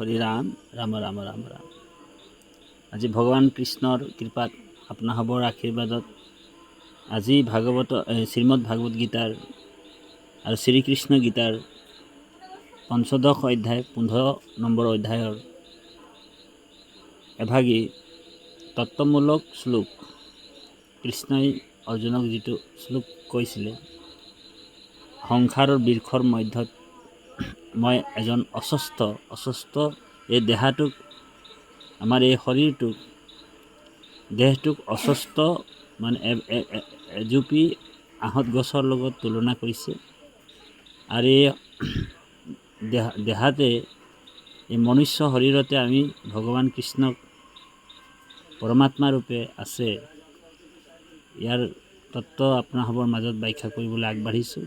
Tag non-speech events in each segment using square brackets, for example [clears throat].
হৰি ৰাম ৰাম ৰাম ৰাম। ৰাম আজি ভগৱান কৃষ্ণৰ কৃপাত আপোনাসৱৰ আশীৰ্বাদত আজি ভাগৱত শ্ৰীমদ ভাগৱত গীতাৰ আৰু শ্ৰীকৃষ্ণ গীতাৰ পঞ্চদশ অধ্যায় পোন্ধৰ নম্বৰ অধ্যায়ৰ এভাগী তত্ত্বমূলক শ্লোক কৃষ্ণই অৰ্জুনক যিটো শ্লোক কৈছিলে সংসাৰৰ বৃক্ষৰ মধ্যত মই এজন অসুস্থ অসুস্থ এই দেহাটোক, আমাৰ এই শৰীৰটোক, দেহটোক অসুস্থ মানে এজুপি আহঁত গছৰ লগত তুলনা কৰিছে। আৰু এই দেহা, দেহাতে, এই মনুষ্য শৰীৰতে আমি ভগৱান কৃষ্ণক পৰমাত্মা ৰূপে আছে। ইয়াৰ তত্ত্ব আপোনাসৱৰ মাজত ব্যাখ্যা কৰিবলৈ আগবাঢ়িছোঁ।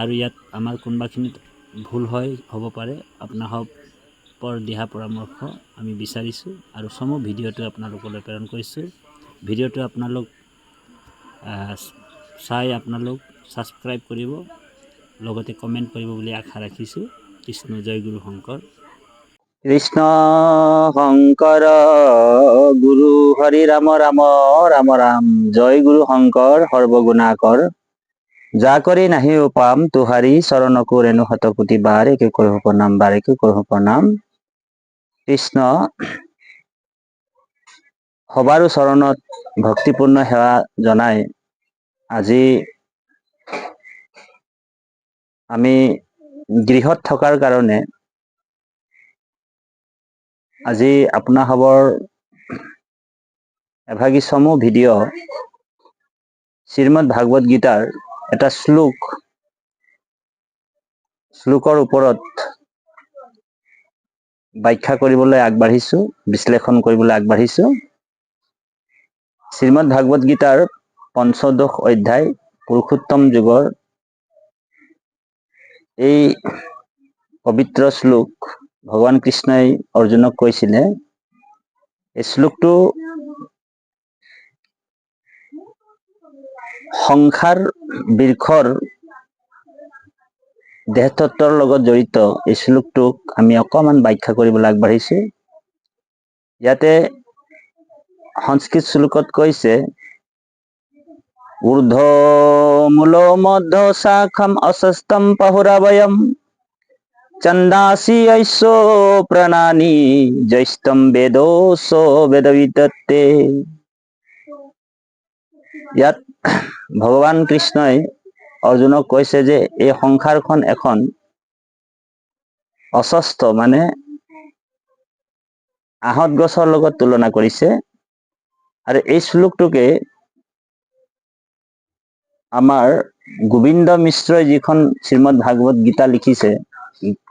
আৰু ইয়াত আমাৰ কোনোবাখিনিত ভুল হয়, হ'ব পাৰে। আপোনাসৱৰ দিহা পৰামৰ্শ আমি বিচাৰিছোঁ আৰু চমু ভিডিঅ'টো আপোনালোকলৈ প্ৰেৰণ কৰিছোঁ। ভিডিঅ'টো আপোনালোক চাই আপোনালোক ছাবস্ক্ৰাইব কৰিব, লগতে কমেণ্ট কৰিব বুলি আশা ৰাখিছোঁ। কৃষ্ণ জয় গুৰু শংকৰ। কৃষ্ণ শংকৰ, গুৰু হৰি ৰাম ৰাম ৰাম ৰাম, জয় গুৰু শংকৰ, সৰ্বগুণাকৰ। যা কৰি নাহি পাম তুহাৰী চৰণকো ৰেণু শতকোটি বাৰে কে কৰহো প্ৰণাম বাৰে কে কৰহো প্ৰণাম কৃষ্ণ সবাৰো চৰণত ভক্তিপূৰ্ণ সেৱা জনাই আজি আমি গৃহত থকাৰ কাৰণে আজি আপোনাসৱৰ এভাগী চমু ভিডিঅ' শ্ৰীমদ ভাগৱত গীতাৰ এটা শ্লোক। শ্লোকৰ ওপৰত ব্যাখ্যা কৰিবলৈ আগবাঢ়িছো, বিশ্লেষণ কৰিবলৈ আগবাঢ়িছো। শ্ৰীমদ ভাগৱত গীতাৰ পঞ্চদশ অধ্যায়, পুৰুষোত্তম যুগৰ এই পবিত্ৰ শ্লোক ভগৱান কৃষ্ণই অৰ্জুনক কৈছিলে। এই শ্লোকটো সংসাৰ বৃক্ষৰ দেহতত্বৰ লগত জড়িত, এই শ্লোকটোক আমি অকণমান ব্যাখ্যা কৰিবলৈ আগবাঢ়িছো। ইয়াতে সংস্কৃত শ্লোকত কৈছে ঊৰ্ধ মূল মধ্য শাখাম অসস্তম পহুৰাবয়ম, চন্দাসি ঐশ্য প্ৰণানী জৈস্তম বেদোস বেদবিদত্তে। ইয়াত ভগৱান কৃষ্ণই অৰ্জুনক কৈছে যে এই সংসাৰখন এখন অস্বস্থ মানে আহঁত গছৰ লগত তুলনা কৰিছে। আৰু এই শ্লোকটোকে আমাৰ গোবিন্দ মিশ্ৰই যিখন শ্ৰীমদ ভাগৱত গীতা লিখিছে,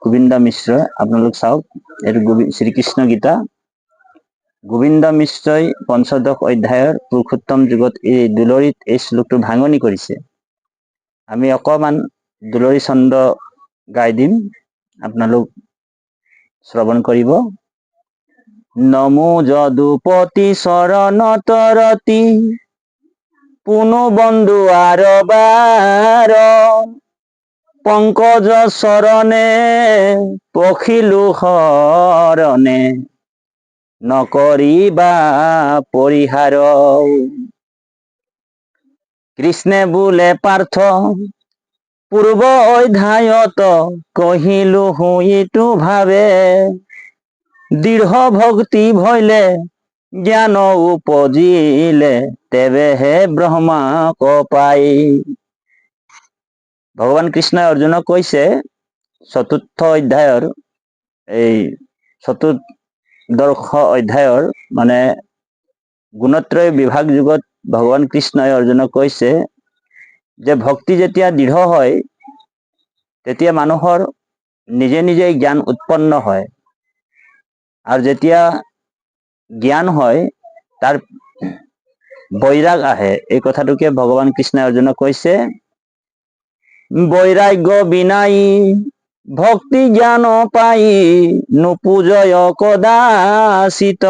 গোবিন্দ মিশ্ৰ আপোনালোক চাওক, এইটো শ্ৰীকৃষ্ণ গীতা। গোবিন্দ মিশ্ৰই পঞ্চদশ অধ্যায়ৰ পুৰুষোত্তম যুগত এই দুলৰিত এই শ্লোকটো ভাঙনি কৰিছে। আমি অকমান দুলৰি ছন্দ গাই দিম। আপোনালোক শ্ৰৱণ কৰিব। নমো যদুপতি চৰণত ৰতি, পুনু বন্ধু আৰ বাৰ পংকজ চৰণে পখিলো শৰণে। নকৰিবা পৰিহাৰ কৃষ্ণে বোলে পাৰ্থ পূৰ্ব অধ্যায়ত কহিলো হুইটো ভাবে। দৃঢ় ভক্তি ভইলে জ্ঞান উপজিলে তেবেহে ব্ৰহ্মা কপাই। ভগৱান কৃষ্ণই অৰ্জুনক কৈছে চতুৰ্থ অধ্যায়ৰ এই চতুৰ্দশ অধ্যায়ৰ মানে গুণত্ৰয় বিভাগ যুগত ভগৱান কৃষ্ণই অৰ্জুনক কৈছে যে ভক্তি যেতিয়া দৃঢ় হয় তেতিয়া মানুহৰ নিজে নিজে জ্ঞান উৎপন্ন হয়। আৰু যেতিয়া জ্ঞান হয় তাৰ বৈৰাগ আহে। এই কথাটোকে ভগৱান কৃষ্ণই অৰ্জুনক কৈছে বৈৰাগ্য বিনাই ভক্তি জ্ঞান পাই নুপুজয় কদাচিত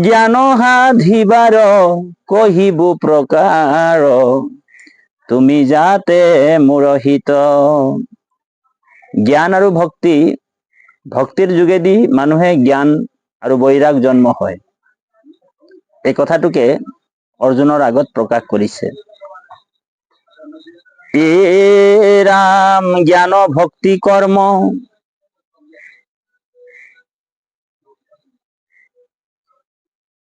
জ্ঞান সাধিবাৰ কহিবু প্ৰকাৰ তুমি যাতে মোৰহিত জ্ঞান আৰু ভক্তি, ভক্তিৰ যোগেদি মানুহে জ্ঞান আৰু বৈৰাগ জন্ম হয়। এই কথাটোকে অৰ্জুনৰ আগত প্ৰকাশ কৰিছে। এ ৰাম জ্ঞান ভক্তি কৰ্ম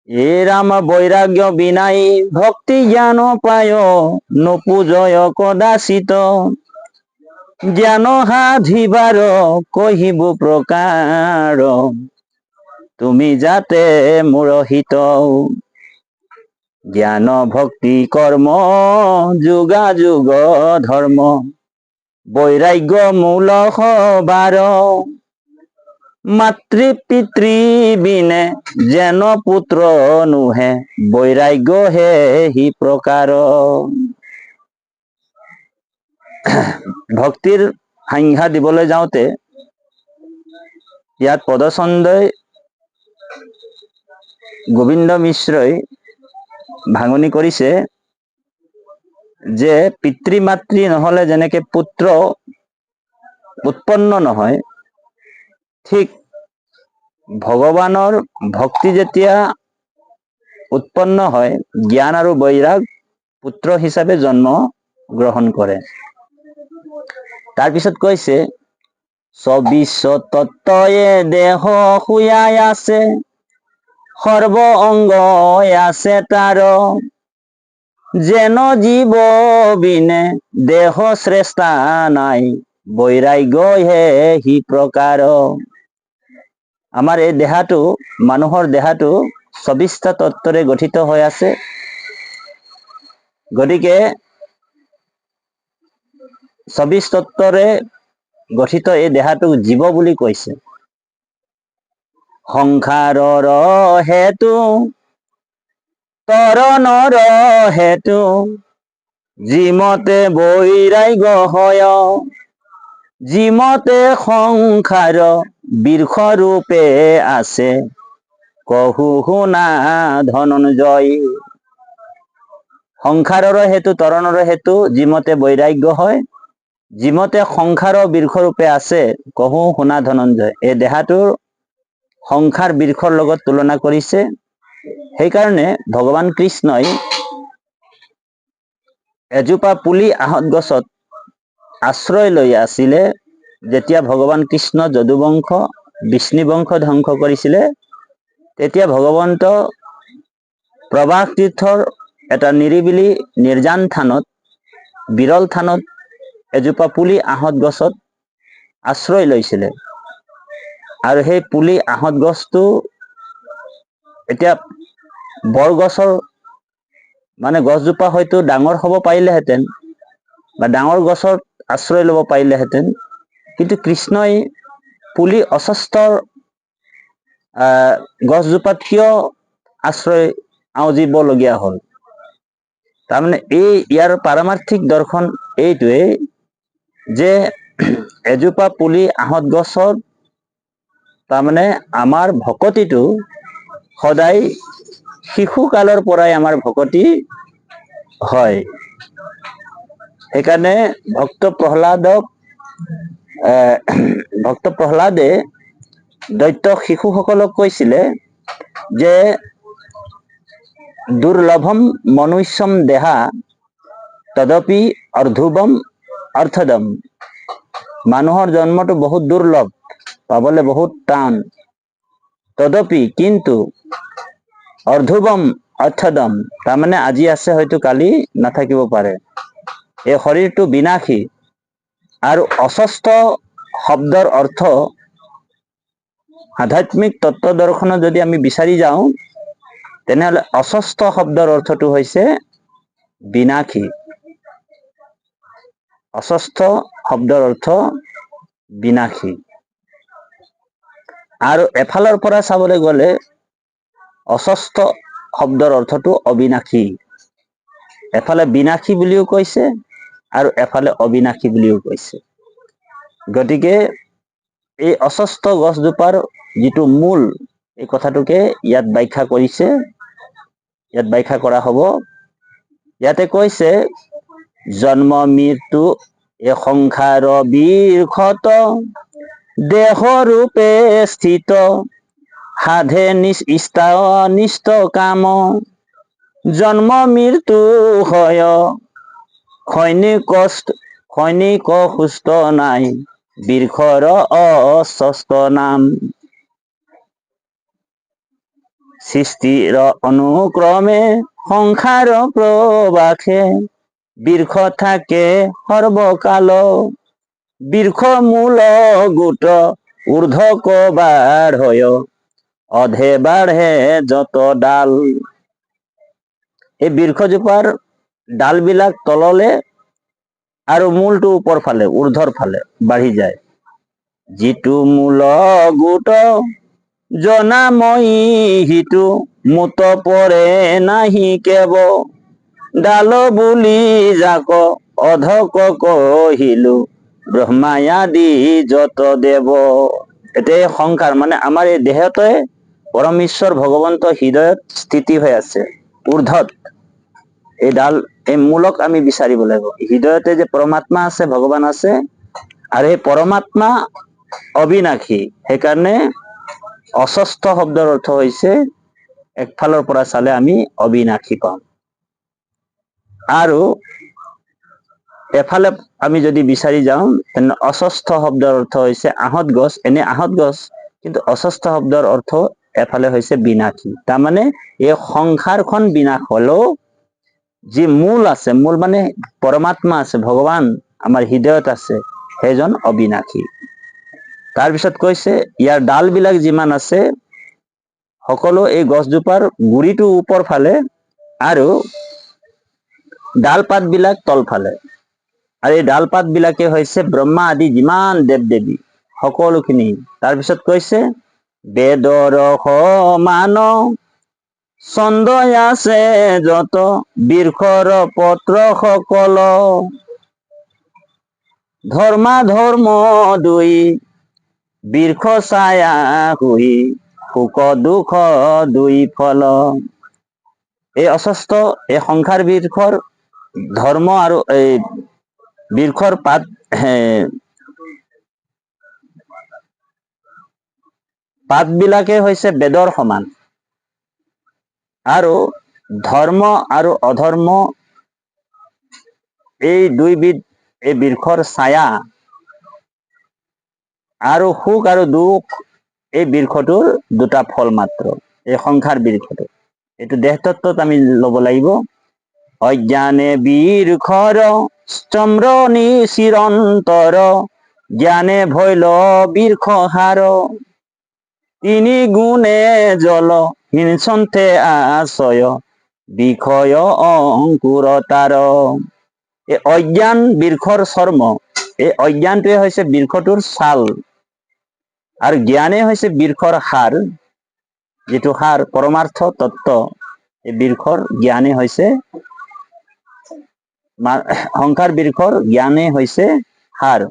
এ রাম বৈরাগ্য বিনাই ভক্তি জ্ঞান পায়, নপুজয় কদাচিত। জ্ঞান সাধিবার কহিব প্রকার, তুমি যাতে মোৰ জ্ঞান, ভক্তি কৰ্ম যোগা যোগ ধৰ্ম বৈৰাগ্য মূল সবাৰ মাতৃ পিতৃ বিনে যেন পুত্ৰ নুহে বৈৰাগ্য হে সি প্ৰকাৰ ভক্তিৰ সংজ্ঞা দিবলৈ যাওঁতে ইয়াত পদচন্দই গোবিন্দ মিশ্ৰই ভাঙনি কৰিছে যে পিতৃ মাতৃ নহলে যেনেকে পুত্ৰ, উৎপন্ন নহয়, ঠিক ভগৱানৰ ভক্তি যেতিয়া উৎপন্ন হয়, জ্ঞান আৰু বৈৰাগ পুত্ৰ হিচাপে জন্ম গ্ৰহণ কৰে। তাৰপিছত কৈছে চবিশ্ব তত্ত্বয়ে দেহ শুয়াই আছে। সৰ্ব অংগ আছে তাৰ যেন জীৱ বিনে দেহ শ্ৰেষ্ঠা নাই বৈৰাগ্যহে সি প্ৰকাৰ আমাৰ এই দেহাটো, মানুহৰ দেহাটো চৌবিশটা তত্ত্বৰে গঠিত হৈ আছে। গতিকে চৌবিশ তত্ত্বৰে গঠিত এই দেহাটোক জীৱ বুলি কৈছে। সংসাৰৰ হেতু, তৰণৰ হেতু যিমতে বৈৰাগ্য হয় যিমতে সংসাৰ বীৰ্ষৰূপে আছে, কহু শুনা ধনঞ্জয়। সংসাৰৰ হেতু, তৰণৰ হেতু যিমতে বৈৰাগ্য হয় যিমতে সংসাৰৰ বীৰ্ষৰূপে আছে, কহু শুনা ধনঞ্জয়। এই দেহাটোৰ সংসাৰ বীৰ্ষৰ লগত তুলনা কৰিছে সেইকাৰণে ভগৱান কৃষ্ণই এজোপা পুলি আহঁত গছত আশ্ৰয় লৈ আছিলে, যেতিয়া ভগৱান কৃষ্ণ যদুবংশ বিষ্ণুবংশ ধ্বংস কৰিছিলে, তেতিয়া ভগৱন্ত প্ৰবাস তীৰ্থৰ এটা নিৰিবিলি নিৰ্জান থানত, বিৰল থানত এজোপা পুলি আহঁত গছত আশ্ৰয় লৈছিলে। আৰু সেই পুলি আহঁত গছটো এতিয়া বৰগছৰ মানে গছজোপা হয়তো ডাঙৰ হ'ব পাৰিলেহেঁতেন বা ডাঙৰ গছত আশ্ৰয় ল'ব পাৰিলেহেঁতেন। কিন্তু কৃষ্ণই পুলি অস্বস্তৰ আহ গছজোপাত কিয় আশ্ৰয় আওজিবলগীয়া হ'ল? তাৰমানে এই ইয়াৰ পাৰমাৰ্থিক দৰ্শন এইটোৱেই যে এজোপা পুলি আহঁত গছত তাৰমানে আমাৰ ভকতিটো সদায় শিশু কালৰ পৰাই আমাৰ ভকতি হয়। সেইকাৰণে ভক্ত প্ৰহ্লাদক ভক্ত প্ৰহ্লাদে দৈত্য শিশুসকলক কৈছিলে যে, দুৰ্লভম মনুষ্যম দেহা তদপি অৰ্ধুবম অৰ্থদম। মানুহৰ জন্মটো বহুত দুৰ্লভ, পাবলৈ বহুত টান। তদপি কিন্তু অৰ্ধুবম অৰ্থদম, তাৰমানে আজি আছে হয়তো কালি নাথাকিব পাৰে। এই শৰীৰটো বিনাশী আৰু অস্বস্থ শব্দৰ অৰ্থ আধ্যাত্মিক তত্ত্ব দৰ্শনত যদি আমি বিচাৰি যাওঁ, তেনেহলে অস্বস্থ শব্দৰ অৰ্থটো হৈছে বিনাশী। অস্বস্থ শব্দৰ অৰ্থ বিনাশী। আৰু এফালৰ পৰা চাবলৈ গ'লে অস্বস্থ শব্দৰ অৰ্থটো অবিনাশী। এফালে বিনাশী বুলিও কৈছে আৰু এফালে অবিনাশী বুলিও কৈছে। গতিকে এই অস্বস্থ গছজোপাৰ যিটো মূল, এই কথাটোকে ইয়াত ব্যাখ্যা কৰিছে। ইয়াত ব্যাখ্যা কৰা হ'ব। ইয়াতে কৈছে জন্ম মৃত্যু এ সংসাৰ বীৰক্ষত দেহ ৰূপে স্থিত। সাধে নিষ্ট কাম। জন্ম মৃত্যু হয়। সৈনিক সৈনিক সুস্থ নাই। বীৰখৰ অস্বস্ত নাম। সৃষ্টিৰ অনুক্ৰমে সংসাৰ প্ৰবাসে বীৰখ থাকে সৰ্বকাল বীৰখ মূল গোট ঊৰ্ধ্ব কবাৰ হয় অধে বাঢ়ে যত ডাল। এই বৃক্ষজোপাৰ ডালবিলাক তললে আৰু মূলটো ওপৰ ফালে ঊৰ্ধ্বৰ ফালে বাঢ়ি যায়। যিটো মূল গোট, জনাময়ী সিটো মুত পৰে নাহি কেব ডাল বুলি যাক অধক কহিলো ব্ৰহ্মায়াদি যত দেৱ। এতিয়া এই সংসাৰ মানে আমাৰ এই দেহতে পৰমেশ্বৰ ভগৱন্ত হৃদয়ত স্থিতি হৈ আছে ঊৰ্ধত এই ডাল, এই মূলক আমি বিচাৰিব লাগিব। হৃদয়তে যে পৰমাত্মা আছে, ভগৱান আছে, আৰু সেই পৰমাত্মা অবিনাশী। সেইকাৰণে অস্বস্থ শব্দৰ অৰ্থ হৈছে, একফালৰ পৰা চালে আমি অবিনাশী পাম। আৰু এফালে আমি যদি বিচাৰি যাওঁ, তেনে অস্বস্থ শব্দৰ অৰ্থ হৈছে আহঁত গছ। এনে আহঁত গছ, কিন্তু অস্বস্থ শব্দৰ অৰ্থ এফালে হৈছে বিনাশী। তাৰমানে এই সংসাৰখন বিনাশ হলেও যি মূল আছে, মূল মানে পৰমাত্মা আছে, ভগৱান আমাৰ হৃদয়ত আছে, সেইজন অবিনাশী। তাৰপিছত কৈছে, ইয়াৰ ডাল বিলাক যিমান আছে, সকলো এই গছজোপাৰ গুৰিটো ওপৰ ফালে আৰু ডাল পাত বিলাক তল ফালে আৰু এই ডাল পাত বিলাকে হৈছে ব্ৰহ্মা আদি যিমান দেৱ দেৱী সকলোখিনি। তাৰপিছত কৈছে, বেদৰ সমান ছন্দই আছে যত বীৰখৰ পত্ৰ সকল ধৰ্মা ধৰ্ম দুই বীৰখ ছায়া হুই সুখ দুখ দুই ফল। এই অস্বস্থ এই সংসাৰ বীৰখৰ ধৰ্ম আৰু এই বীৰখৰ পাত হে, পাতবিলাকে হৈছে বেদৰ সমান। আৰু ধৰ্ম আৰু অধৰ্ম এই দুইবিধ এই বৃক্ষৰ ছায়া আৰু সুখ আৰু দুখ এই বৃক্ষটোৰ দুটা ফল মাত্ৰ এই সংসাৰ বৃক্ষটো। এইটো দেহতত্বত আমি ল'ব লাগিব। অজ্ঞানে বীৰখৰ স্তম্ভনি চিৰন্তৰ জ্ঞানে ভৈল বীৰখহাৰ তিনি গুণে জল হিংসন্তে আশয় বিষয় অংকুৰতাৰ এই অজ্ঞান বৃক্ষৰ চৰ্ম এই অজ্ঞানটোৱে হৈছে বৃক্ষটোৰ ছাল। আৰু জ্ঞানে হৈছে বৃক্ষৰ সাৰ, যিটো সাৰ পৰমাৰ্থ তত্ত্ব। এই বৃক্ষৰ জ্ঞানে হৈছে মা- সংসাৰ জ্ঞানে হৈছে সাৰ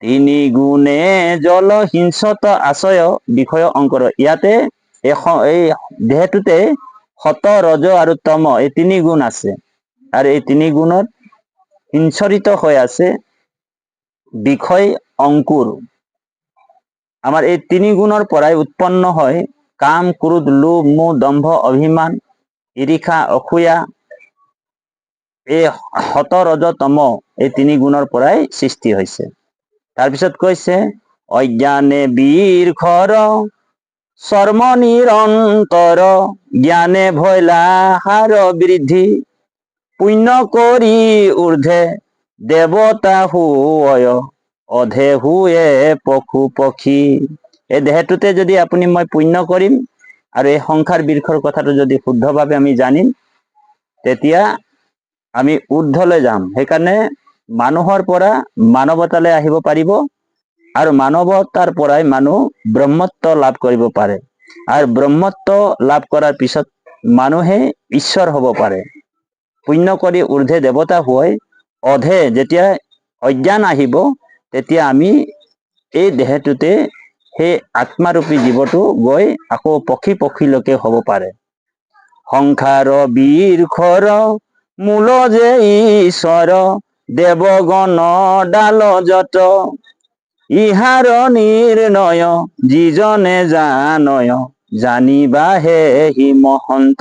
তিনি গুণে জল হিংসত আশয় বিষয় অংকৰ। ইয়াতে এই দেহটোতে সত, ৰজ আৰু তম, এই তিনি গুণ আছে। আৰু এই তিনি গুণত হিংসৰিত হৈ আছে বিষয় অংকুৰ। আমাৰ এই তিনি গুণৰ পৰাই উৎপন্ন হয় কাম, ক্ৰোধ, লোভ, মোহ, দম্ভ, অভিমান, ঈৰ্ষা, অসূয়া এই সত ৰজ তম এই তিনি গুণৰ পৰাই সৃষ্টি হৈছে। তাৰপিছত কৈছে, অজ্ঞানে বীৰ খৰ চৰ্ম নিৰন্তৰ, জ্ঞানে ভৈলা হাৰ বৃদ্ধি, পুণ্য কৰি ঊৰ্ধে দেৱতা হুয় অধে হুয়ে পশু পক্ষী। এই দেহটোতে যদি আপুনি মই পুণ্য কৰিম আৰু এই সংসাৰ বৃক্ষৰ কথাটো যদি শুদ্ধভাৱে আমি জানিম, তেতিয়া আমি ঊৰ্ধ্বলৈ যাম। সেইকাৰণে মানুহৰ পৰা মানৱতালৈ আহিব পাৰিব আৰু মানৱতাৰ পৰাই মানুহ ব্ৰহ্মত্ব লাভ কৰিব পাৰে। আৰু ব্ৰহ্মত্ব লাভ কৰাৰ পিছত মানুহে ঈশ্বৰ হ'ব পাৰে। পুণ্য কৰি ঊৰ্ধে দেৱতা হৈ অধে যেতিয়া অজ্ঞান আহিব, তেতিয়া আমি এই দেহটোতে সেই আত্মাৰূপী জীৱটো গৈ আকৌ পক্ষী পক্ষীলৈকে হ'ব পাৰে। সংসাৰ বীৰখৰ মূল যে ঈশ্বৰ দেবগণ ডাল যত ইহার নির্ণয়, যিজনে জানয়, জানিবা হে হি মহন্ত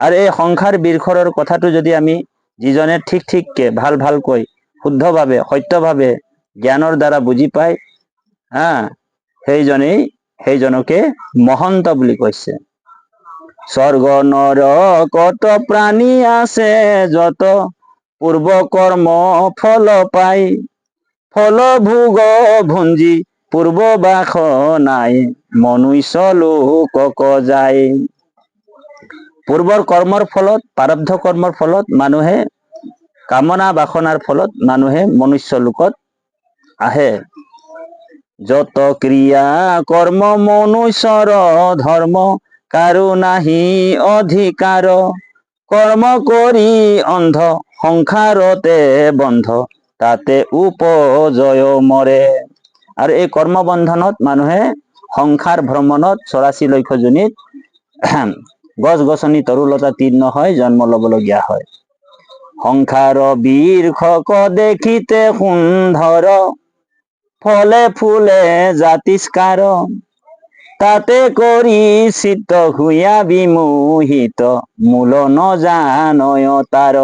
আৰু এই সংসাৰ বীৰখৰৰ কথাটো যদি আমি যিজনে ঠিক ঠিককে ভালো ভালকৈ, শুদ্ধভাৱে, সত্যভাৱে, জ্ঞানৰ দ্বাৰা বুজি পায়, হা, সেইজনেই, সেইজনকে মহন্ত বুলি কৈছে। স্বৰ্গ নৰ কত প্ৰাণী আছে যত পূৰ্ব কৰ্ম ফল পাই। ফল ভোগ ভুঞ্জি পূৰ্ব বাস নাই, মনুষ্য লোকক যায়। পূৰ্বৰ কৰ্মৰ ফলত, প্ৰাৰব্ধ কৰ্মৰ ফলত মানুহে, কামনা বাসনাৰ ফলত মানুহে মনুষ্য লোকত আহে। যত ক্ৰিয়া কৰ্ম মনুষ্যৰ ধৰ্ম কাৰো নাহি অধিকাৰ কৰ্ম কৰি অন্ধ, সংসাৰতে বন্ধ, তাতে উপজয় মৰে। আৰু এই কৰ্ম বন্ধনত মানুহে সংসাৰ ভ্ৰমণত চৰাচি লক্ষ্যজনীত গছ গছনি তৰুলতা তীৰ্ণ হৈ জন্ম লবলগীয়া হয়। সংসাৰ বীৰখক দেখিতে সুন্দৰ, ফলে ফুলে জাতিস্কাৰ। তাতে কৰি চিত্ত হুয়া বিমোহিত। মূল নজানয় তাৰ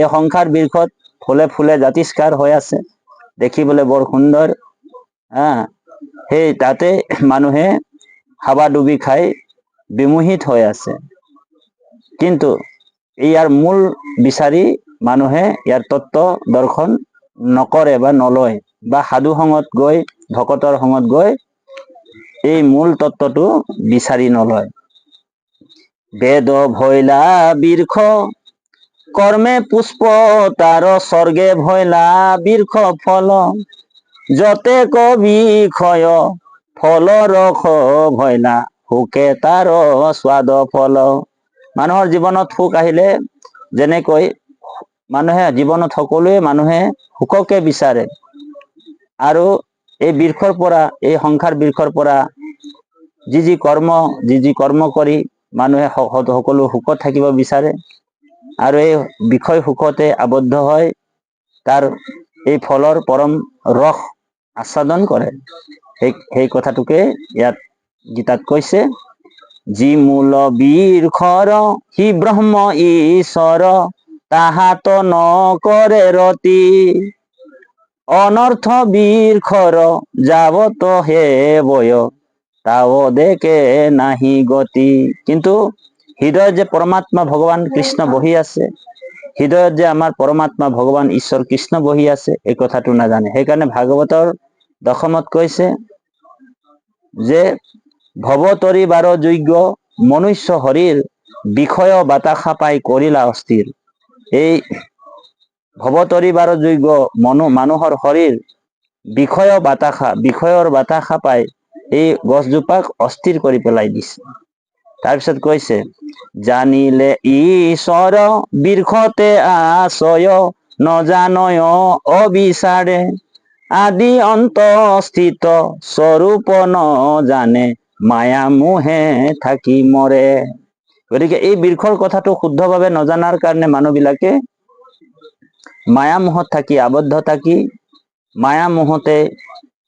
এই সংসাৰ বীৰখত ফুলে ফুলে জাতিস্কাৰ হৈ আছে। দেখিবলৈ বৰ সুন্দৰ। হা, সেই তাতে মানুহে হাবা ডুবি খাই বিমোহিত হৈ আছে। কিন্তু ইয়াৰ মূল বিচাৰি মানুহে ইয়াৰ তত্ত্ব দৰ্শন নকৰে বা নলয় বা সাধু সংগত গৈ, ভকতৰ সংগত গৈ এই মূল তত্ত্বটো বিচাৰি নলয়। বেদ ভৈলা বীৰ্ষ, কৰ্মে পুষ্প, তাৰ স্বৰ্গে ভৈলা বীৰ্ষ ফল। যতে কবি ক্ষয়, ফল ৰস ভৈলা সুকে তাৰ স্বাদ ফল। মানুহৰ জীৱনত সুখ আহিলে যেনেকৈ মানুহে, জীৱনত সকলোৱে মানুহে সুখকে বিচাৰে। আৰু এই বীৰ্ষৰ পৰা এই সংসাৰ বীৰ্ষৰ পৰা যি যি কৰ্ম, যি যি কৰ্ম কৰি মানুহে সকলো সুখত থাকিব বিচাৰে আৰু এই বিষয় সুখতে আবদ্ধ হয় তাৰ এই ফলৰ পৰম ৰস আস্বাদন কৰে। সেই সেই কথাটোকে ইয়াত গীতাত কৈছে, যি মূল বীৰখৰ সি ব্ৰহ্ম ঈশ্বৰ, তাহাত নকৰে ৰতি। অনৰ্থ বীৰখৰ যাৱত হে বয়। তাও দেখে নাহি গতি। কিন্তু হৃদয়ত যে পৰমাত্মা ভগৱান কৃষ্ণ বহি আছে হৃদয়ত যে আমাৰ পৰমাত্মা ভগৱান ঈশ্বৰ কৃষ্ণ বহি আছে, এই কথাটো নাজানে। সেইকাৰণে ভাগৱতৰ দশমত কৈছে যে ভৱতৰি বাৰ যোগ্য মনুষ্য শৰীৰ বিষয় বাতাসা পাই কৰিলা অস্থিৰ। এই ভৱতৰি বাৰ যোগ্য মনু মানুহৰ শৰীৰ বিষয় বাতাসা বিষয়ৰ বাতাসা পাই এই গছজোপাক অস্থিৰ কৰি পেলাই দিছে। তাৰপিছত কৈছে, জানিলে ঈশ্বৰ বীৰ্ষতে আশ্ৰয়, নজানয় অবিচাৰে আদি অন্ত স্থিত স্বৰূপ নজানে, মায়া মোহে থাকি মৰে। গতিকে এই বীৰ্ষৰ কথাটো শুদ্ধভাৱে নজনাৰ কাৰণে মানুহবিলাকে মায়া মোহত থাকি আবদ্ধ থাকি মায়া মোহতে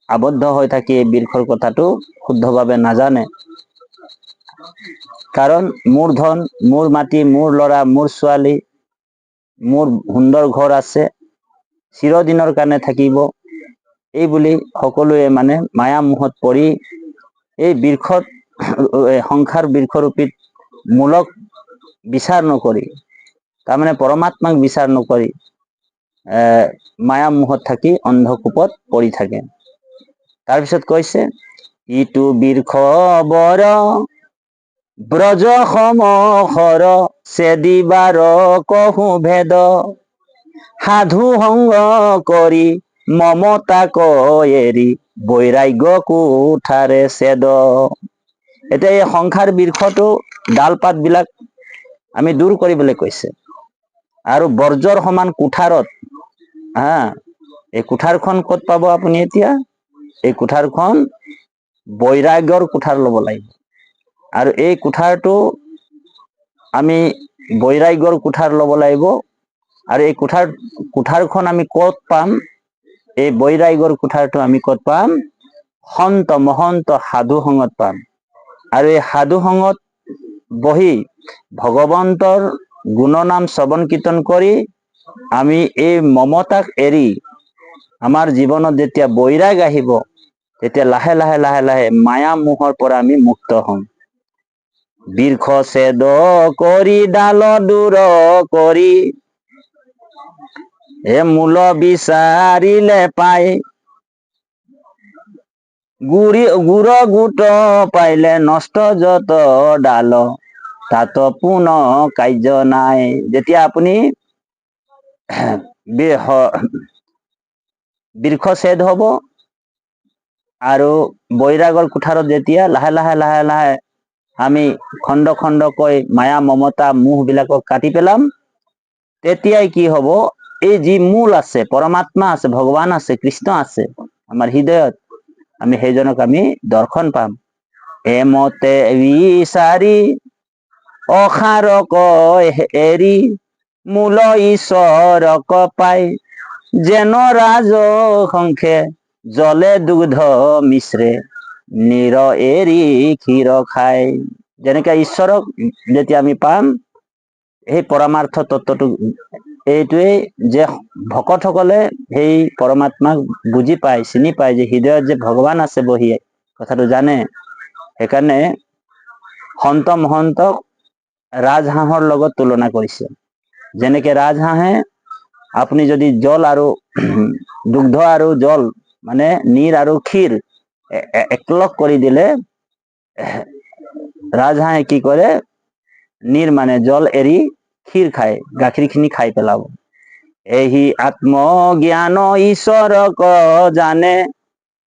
আবদ্ধ হৈ থাকি বীৰ্ষৰ কথাটো শুদ্ধভাৱে নাজানে। কাৰণ মোৰ ধন মোৰ মাটি মোৰ ল'ৰা মোৰ ছোৱালী মোৰ সুন্দৰ ঘৰ আছে চিৰদিনৰ কাৰণে থাকিব। এই বুলি সকলোৱে মানে মায়া মোহত পৰি এই বীৰ্ষত এ, সংসাৰ বীৰ্ষৰূপীত মূলক বিচাৰ নকৰি তাৰমানে পৰমাত্মাক বিচাৰ নকৰি মায়া মোহত থাকি, অন্ধকূপত পৰি থাকে। তাৰপিছত কৈছে ইটো বীৰ্ষ বৰ ব্ৰজ সমখৰ চেদিবাৰ কহু ভেদ। সাধু সংগ কৰি মমতাক এৰি বৈৰাগ্য কোঠাৰে চেদ। এতিয়া এই সংসাৰ বীৰ্ষটো ডাল পাতবিলাক আমি দূৰ কৰিবলৈ কৈছে। আৰু বৰ্জৰ সমান কোঠাৰত হা এই কোঠাৰখন ক'ত পাব আপুনি এতিয়া? এই কোঠাৰখন বৈৰাগ্যৰ কোঠাৰ ল'ব লাগিব। আৰু এই কোঠাৰটো আমি বৈৰাগ্যৰ কোঠাৰ ল'ব লাগিব। আৰু এই কোঠাৰ কোঠাৰখন আমি ক'ত পাম? এই বৈৰাগ্যৰ কোঠাৰটো আমি ক'ত পাম? সন্ত মহন্ত সাধু সংগত পাম। আৰু এই সাধু সংগত বহি ভগৱন্তৰ গুণনাম শ্ৰৱণ কীৰ্তন কৰি আমি এই মমতাক এৰি আমাৰ জীৱনত যেতিয়া বৈৰাগ আহিব, তেতিয়া লাহে লাহে লাহে লাহে মায়া মোহৰ পৰা আমি মুক্ত হ'ম। বীৰ্ষ ছেদ কৰি ডাল দূৰ কৰি এ মূল বিচাৰিলে পাই, গুৰি, গুৰ গোট পাইলে নষ্ট যত ডাল, তাত পুন কাৰ্য নাই। যেতিয়া আপুনি [clears throat] বৃক্ষ ছেদ হব আৰু বৈৰাগৰ কোঠাৰত যেতিয়া লাহে লাহে লাহে লাহে আমি খণ্ড খণ্ডকৈ মায়া, মমতা মোহ বিলাকক কাটি পেলাম, তেতিয়াই কি হব? এই যি মূল আছে, পৰমাত্মা আছে, ভগৱান আছে, কৃষ্ণ আছে, আমাৰ হৃদয়ত আমি সেইজনক আমি দৰ্শন পাম। এমতে বিচাৰি অসাৰক এৰি মূল ঈশ্বৰক পাই যেন ৰাজ সংখে জলে দুগ্ধ মিশ্ৰে নিৰ এৰি ক্ষীৰ খাই। যেনেকে ঈশ্বৰক যেতিয়া আমি পাম, সেই পৰমাৰ্থ তত্ত্বটো, এইটোৱেই যে ভকতসকলে সেই পৰমাত্মাক বুজি পায়, চিনি পায় যে হৃদয়ত যে ভগৱান আছে বহি, কথাটো জানে। সেইকাৰণে সন্ত মহন্তক ৰাজহাঁহৰ লগত তুলনা কৰিছে। যেনেকে ৰাজহাঁহে আপুনি যদি জল আৰু [clears throat] দুগ্ধ আৰু জল মানে নীৰ আৰু ক্ষীৰ একলগ কৰি দিলে ৰাজহাঁহে কি কৰে, নীৰ মানে জল এৰি ক্ষীৰ খায় গাখীৰ খিনি খাই পেলাব। এহি আত্মজ্ঞান ঈশ্বৰক জানে,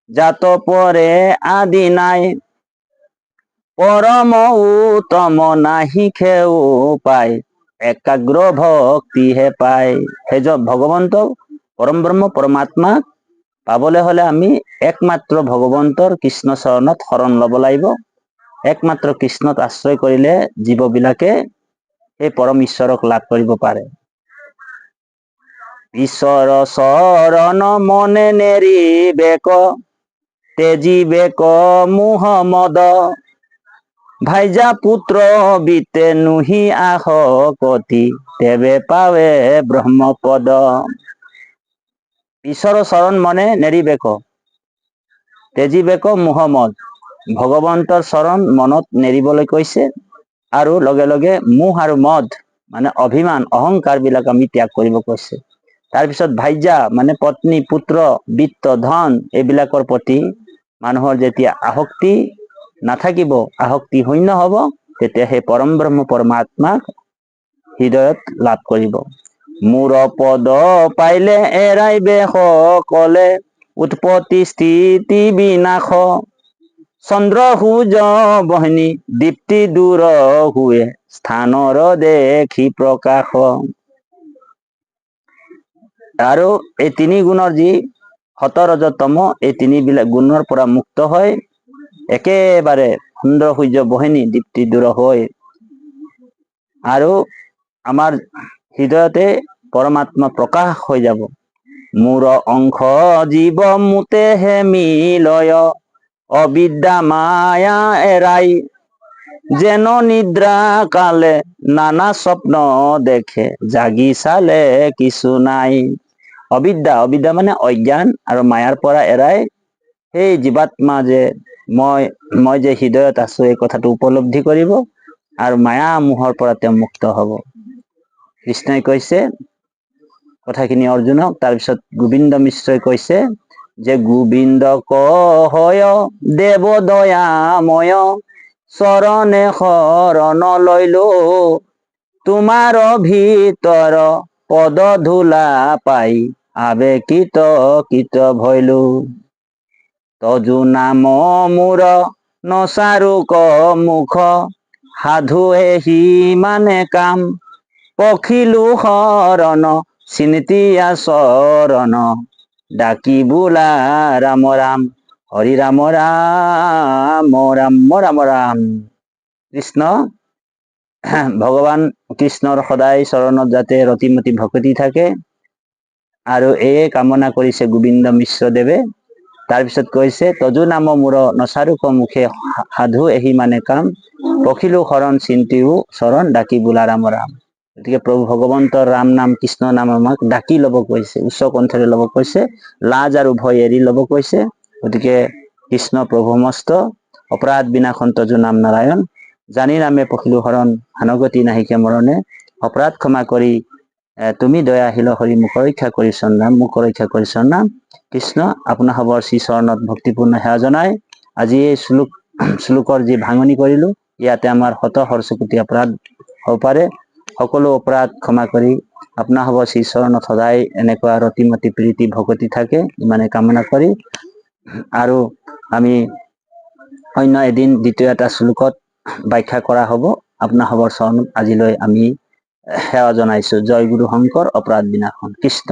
জাত পৰে আদি নাই। পৰম উত্তম নাহি খেও পায়। একাগ্ৰ ভক্তিহে পায়। সেই যে ভগৱন্তক পৰম ব্ৰহ্ম পৰমাত্মাক পাবলৈ হলে আমি একমাত্ৰ ভগৱন্তৰ কৃষ্ণ চৰণত শৰণ লব লাগিব। একমাত্ৰ কৃষ্ণত আশ্ৰয় কৰিলে জীৱবিলাকে সেই পৰম ঈশ্বৰক লাভ কৰিব পাৰে। ঈশ্বৰ চৰণ মনে নেৰি বেক তেজি বেক মোহ মদ ভাইজা পুত্ৰ বিতে নুহি আহ কতি, তেবে পাৱে ব্ৰহ্মপদ। ঈশ্বৰৰ চৰণ মনে নেৰিবেক, তেজিবেক মোহম্মদ। ভগৱন্তৰ চৰণ মনত নেৰিবলৈ কৈছে, আৰু লগে লগে মোহ আৰু মদ মানে অভিমান অহংকাৰ বিলাক আমি ত্যাগ কৰিব কৈছে। তাৰপিছত ভাইজা মানে পত্নী, পুত্ৰ, বিত্ত, ধন, এইবিলাকৰ প্ৰতি মানুহৰ যেতিয়া আসক্তি নাথাকিব, আসক্তি শূন্য হব তেতিয়া সেই পৰম ব্ৰহ্ম পৰমাত্মাক হৃদয়ত লাভ কৰিব। মূৰ পদ পাইলে এৰাই বেশ কলে উৎপত্তি স্থিতি বিনাশ। চন্দ্ৰ সূৰ্য বহিনী, দীপ্তি দূৰ হুৱে স্থানৰ দেখি প্ৰকাশ। আৰু এই তিনি গুণৰ যি সতৰজতম, এই তিনিবিলাক গুণৰ পৰা মুক্ত হয়। একেবাৰে সুন্দৰ সূৰ্য বহিনী দীপ্তি দূৰ হৈ। আৰু আমাৰ হৃদয়তে পৰমাত্মা প্ৰকাশ হৈ যাব। মূৰ অংশ জীৱ মুতেহে মিলয়। অবিদ্যা মায়া এৰাই। যেন নিদ্ৰা কালে নানা স্বপ্ন দেখে। জাগি চালে কিছু নাই। অবিদ্যা অবিদ্যা মানে অজ্ঞান আৰু মায়াৰ পৰা এৰাই সেই জীৱাত্মা যে মই মই যে হৃদয়ত আছো, এই কথাটো উপলব্ধি কৰিব আৰু মায়া মোহৰ পৰা তেওঁ মুক্ত হব। কৃষ্ণই কৈছে, কথাখিনি অৰ্জুনক তাৰপিছত গোবিন্দ মিশ্ৰই কৈছে যে, গোবিন্দ কয় দেৱ দয়াময়, চৰণে শৰণ লৈলো তোমাৰ ভিতৰ পদ ধূলা পাই আবেকিত কিত ভৈলো। তজু নাম মোৰ নচাৰুক মুখ সাধু এহি মানে কাম, পখিলো শৰণ, চিন্তিয়া চৰণ। ডাকি বোলা ৰাম ৰাম, হৰি ৰাম ৰাম ৰাম ৰাম ৰাম। কৃষ্ণ, ভগৱান কৃষ্ণৰ সদায় চৰণত যাতে ৰতিমতি ভকতি থাকে, আৰু এয়ে কামনা কৰিছে গোবিন্দ মিশ্ৰদেৱে। তাৰপিছত কৈছে তজু নাম মূৰ নচাৰুক মুখে সাধু এহি মানে কাম পখিলো শৰণ চিন্তিও চৰণ ডাকি বোলা ৰাম ৰাম। গতিকে প্ৰভু ভগৱন্তৰ ৰাম নাম কৃষ্ণ নাম আমাক ডাকি ল'ব কৈছে উচ্চ কণ্ঠৰে ল'ব কৈছে লাজ আৰু ভয় এৰি ল'ব কৈছে। গতিকে কৃষ্ণ প্ৰভু মস্ত অপৰাধ বিনাশন তজু নাম নাৰায়ণ জানি নামে পখিলো শৰণ হানগতি নাহিকে মৰণে অপৰাধ ক্ষমা কৰি তুমি দয়াশীল হৰি মুখ ৰক্ষা কৰি নাম মুখ ৰক্ষা কৰি নাম কৃষ্ণ, আপোনাৰ সবৰ শ্ৰী চৰণত ভক্তিপূৰ্ণ সেৱা জনাই। আজি এই শ্লোক, [clears throat] শ্লোকৰ যি ভাঙনি কৰিলো, ইয়াতে আমাৰ শত সৰস্বতী অপৰাধ হ'ব পাৰে। সকলো অপৰাধ ক্ষমা কৰি আপোনাৰ হ'ব শ্ৰী চৰণত সদায় এনেকুৱা ৰতিমতি প্ৰীতি ভকতি থাকে ইমানে কামনা কৰি। আৰু আমি অন্য এদিন দ্বিতীয় এটা শ্লোকত ব্যাখ্যা কৰা হ'ব। আপোনাৰ সবৰ চৰণত আজিলৈ আমি সেৱা জনাইছো। জয় গুরু শংকৰ অপরাধ বিনাশন কৃষ্ণ।